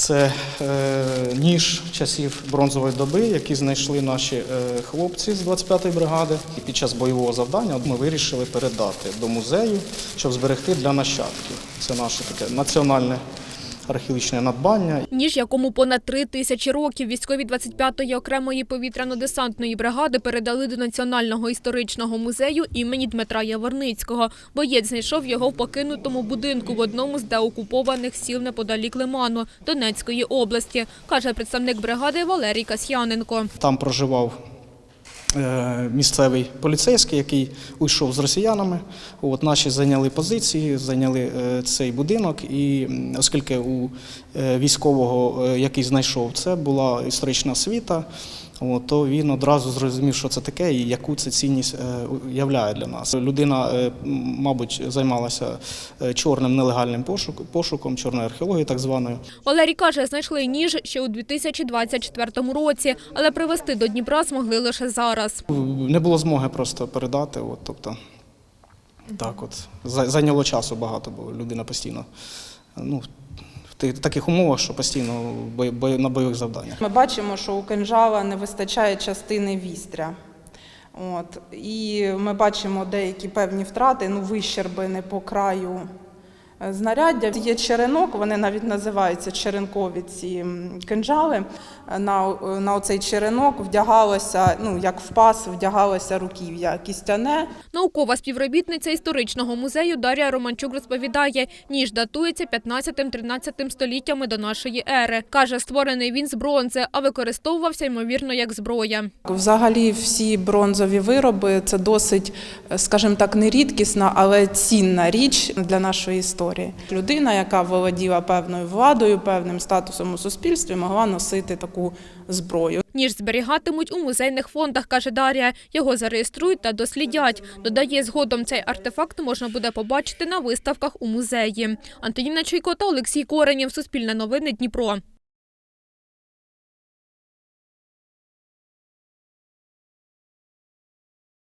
Це е, ніж часів бронзової доби, які знайшли наші е, хлопці з 25-ї бригади. І під час бойового завдання ми вирішили передати до музею, щоб зберегти для нащадків. Це наше таке національне археологічне надбання. Ніж, якому понад три тисячі років військові 25-ї окремої повітряно-десантної бригади передали до Національного історичного музею імені Дмитра Яворницького. Боєць знайшов його в покинутому будинку в одному з деокупованих сіл неподалік Лиману Донецької області, каже представник бригади Валерій Касьяненко. Там проживав місцевий поліцейський, який уйшов з росіянами. От наші зайняли позиції, зайняли е, цей будинок, і оскільки у е, військового, е, який знайшов це, була історична освіта. То він одразу зрозумів, що це таке і яку це цінність е, являє для нас. Людина, е, мабуть, займалася е, чорним нелегальним пошук- пошуком, чорною археологією, так званою. Валерій каже, знайшли ніж ще у 2024 році, але привезти до Дніпра змогли лише зараз. Не було змоги просто передати. От, тобто, так от. Зайняло часу багато, бо людина постійно ну, таких умовах, що постійно на бойових завданнях. Ми бачимо, що у кинжала не вистачає частини вістря. От. І ми бачимо деякі певні втрати, ну, вищербини по краю знаряддя. Є черенок, вони навіть називаються черенкові ці. Е, На, на оцей черенок вдягалося, ну, як в пас, вдягалося руків'я кістяне. Наукова співробітниця історичного музею Дар'я Романчук розповідає, ніж датується 15-13 століттями до нашої ери. Каже, створений він з бронзи, а використовувався ймовірно як зброя. Взагалі, всі бронзові вироби це досить, скажімо так, не рідкісна, але цінна річ для нашої історії. Людина, яка володіла певною владою, певним статусом у суспільстві, могла носити таку зброю. Ніж зберігатимуть у музейних фондах, каже Дар'я. Його зареєструють та дослідять. Додає, згодом цей артефакт можна буде побачити на виставках у музеї. Антоніна Чуйко та Олексій Коренєв. Суспільне новини Дніпро.